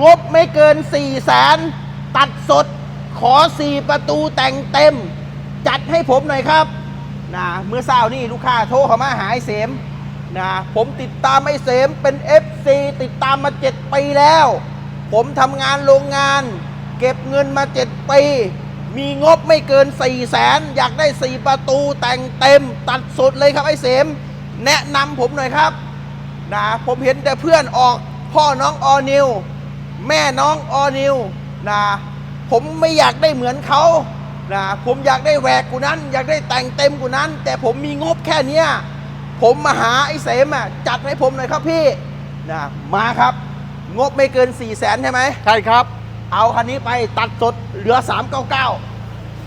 งบไม่เกิน4ี่แสนตัดสด ขอ 4 ประตูแต่งเต็ม จัดให้ผมหน่อยครับนะเมื่อเช้านี่ลูกค้าโทรเข้ามาหาไอ้เสมนะผมติดตามไอ้เสมเป็น FC ติดตามมา 7 ปีแล้ว ผมทำงานโรงงาน เก็บเงินมา 7 ปี มีงบไม่เกิน 4 0 0แสนอยากได้ 4 ประตูแต่งเต็ม ตัดสดเลยครับไอ้เสม แนะนำผมหน่อยครับนะผมเห็นแต่เพื่อนออกพ่อน้องออนิว แม่น้องออนิวนะผมไม่อยากได้เหมือนเขานะผมอยากได้แหวกกูนั้น อยากได้แต่งเต็มกูนั้น แต่ผมมีงบแค่เนี้ยผมมาหาไอ้เสมอะจัดให้ผมหน่อยครับพี่นะมาครับ งบไม่เกิน4 0 0แสนใช่ไหมใช่ครับ เอาคันนี้ไปตัดสดเหลือ 399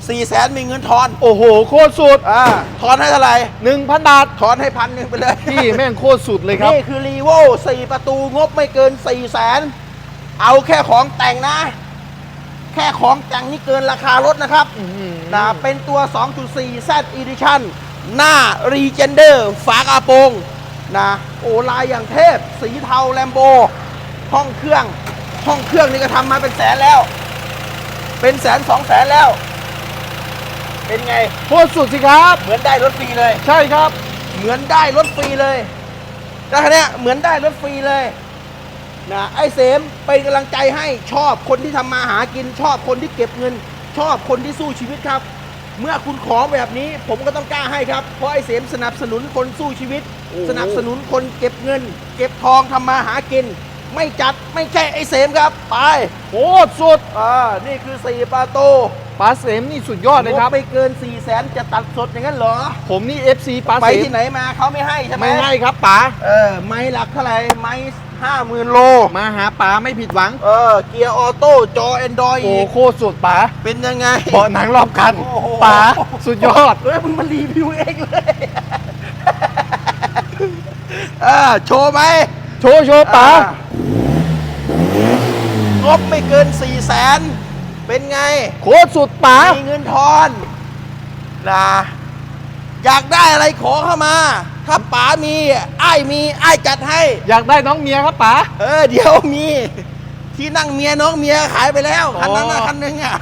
4แสนมีเงินทอนโอ้โห โคตรสุดอ่าทอนให้เท่าไหร่1,000บาททอนให้พันหนึ่งไปเลยพี่แม่งโคตรสุดเลยครับ นี่คือรีโว4ประตูงบไม่เกิน4 0 0แสน เอาแค่ของแต่งนะ แค่ของแต่งนี่เกินราคารถนะครับอื้อหือนะเป็นตัว 2.4 Z Edition หน้า Regender ฝากระโปรงนะโอลายอย่างเทพ สีเทาแลมโบ ห้องเครื่อง ห้องเครื่องนี่ก็ทำมาเป็นแสนแล้ว เป็นแสนสองแสนแล้ว เป็นไง โคตรสุดสิครับ เหมือนได้รถฟรีเลย ใช่ครับ เหมือนได้รถฟรีเลยแล้วคันเนี้ยเหมือนได้รถฟรีเลย นะไอ้เสมเป็นกำลังใจให้ชอบคนที่ทำมาหากิน ชอบคนที่เก็บเงิน ชอบคนที่สู้ชีวิตครับ เมื่อคุณขอแบบนี้ผมก็ต้องกล้าให้ครับ เพราะไอ้เสมสนับสนุนคนสู้ชีวิต โอ้โห สนับสนุนคนเก็บเงิน เก็บทองทำมาหากิน ไม่จัดไม่ใช่ไอ้เสมครับ ไปโคตรสุด อ่านี่คือสี่ประตู ปลาเสมนี่สุดยอดเลยครับงไม่เกิน4ี่แสนจะตัดสดอย่างนั้นเหรอ ผมนี่ FC ปลาไปเสมที่ไหนมาเขาไม่ให้ใช่ไหมไม่ให้ครับป๋าเออไม้หลักเท่าไหร่ไม้ห้าหมื่นโล มาหาป๋าไม่ผิดหวัง เออ เกียร์ออโต้จอแอนดรอยโอ้อีกโคตรสุดป๋าเป็นยังไงเบาะหนังรอบคันโอ้โหป๋าสุดยอดเฮ้ยมึงมารีวิวเองเลยเออโชว์ไหมโชว์โชว์ป๋าอ่งบไม่เกิน4ี่แสน เป็นไงโคตรสุดป๋ามีเงินทอนนะอยากได้อะไรขอเข้ามา ถ้าป๋ามีไอ้ายมีไอ้ายจัดให้ อยากได้น้องเมียครับป๋าเออเดี๋ยวมี ที่นั่งเมียน้องเมียขายไปแล้วอ๋อคันนั้นนะคันหนึงอะ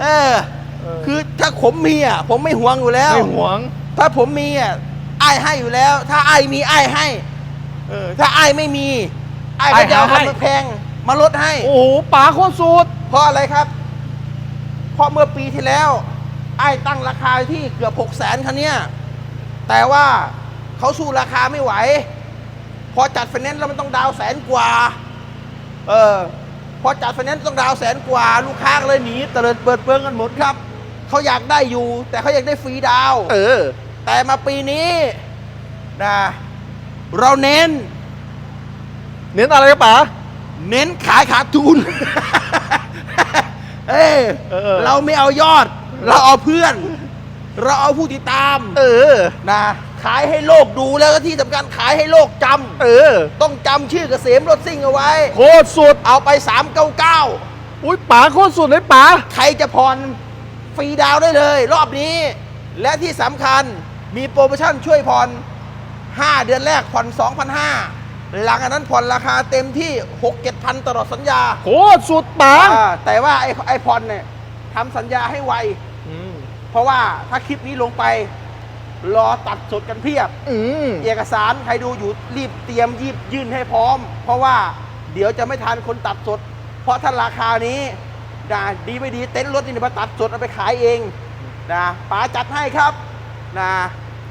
เออเออ คือถ้าผมมีอะผมไม่ห่วงอยู่แล้วไม่หวง ถ้าผมมีอะไอ้ายให้อยู่แล้ว ถ้าไอ้ายมีไอ้ายให้ เออ ถ้าไอ้ายไม่มี ไอ้ายก็จะเอาอ้ายหาให้คันแพงมาลดให้ โอ้โหป๋าโคตรสุด เพราะอะไรครับ เพราะเมื่อปีที่แล้วไอ้ายตั้งราคาที่เกือบหกแสนคันเนี้ยแต่ว่าเขาสู้ราคาไม่ไหว พอจัดไฟแนนซ์แล้วมันต้องดาวน์แสนกว่า เออพอจัดไฟแนนซ์ต้องดาวน์แสนกว่า ลูกค้าก็เลยหนีเตลิดเปิดเปิงกันหมดครับ เขาอยากได้อยู่ แต่เขาอยากได้ฟรีดาวน์เออ แต่มาปีนี้นะเราเน้น เน้นอะไรครับป๋าเน้นขายขาดทุน เอ้ยเออ เราไม่เอายอด เราเอาเพื่อน เราเอาผู้ติดตามเออ นะขายให้โลกดูแล้วก็ที่สำคัญขายให้โลกจเออำต้องจำชื่อเกษมรถซิ่งเอาไว้ โคตรสุด เอาไป 399 อุ้ยป๋าโคตรสุดเลยป๋า ใครจะผ่อนฟรีดาวน์ได้เลย รอบนี้ และที่สำคัญมีโปรโมชั่นช่วยผ่อน 5 เดือนแรกผ่อน2,500 หลังจากนั้นผ่อนราคาเต็มที่ 6-7,000ตลอดสัญญาโคตรสุดป๋าอ่าแต่ว่าไอ้ไอ้ผ่อนเนี่ยทำสัญญาให้ไว อืมเพราะว่าถ้าคลิปนี้ลงไป รอตัดสดกันเพียบ อืมเอกสารใครดูอยู่รีบเตรียมยีบยื่นให้พร้อม เพราะว่าเดี๋ยวจะไม่ทันคนตัดสด เพราะถ้าราคานี้นะดีไม่ดีเต็นท์รถนี่มาตัดสดเอาไปขายเองนะป๋าจัดให้ครับนะ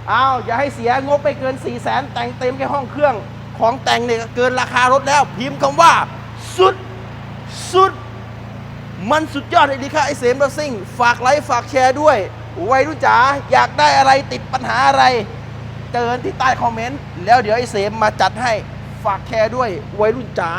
เอาอย่าให้เสียงบไปเกิน4ี่แสนแต่งเต็มแค่ห้องเครื่อง ของแต่งเนี่ยเกินราคารถแล้ว พิมพ์คำว่า สุด สุด มันสุดยอดเลยดีค่ะไอเสมรถซิ่ง ฝากไลค์ฝากแชร์ด้วย วัยรุ่นจ๋าอยากได้อะไรติดปัญหาอะไรเตือนที่ใต้คอมเมนต์ แล้วเดี๋ยวไอเสมมาจัดให้ฝากแชร์ด้วย วัยรุ่นจ๋า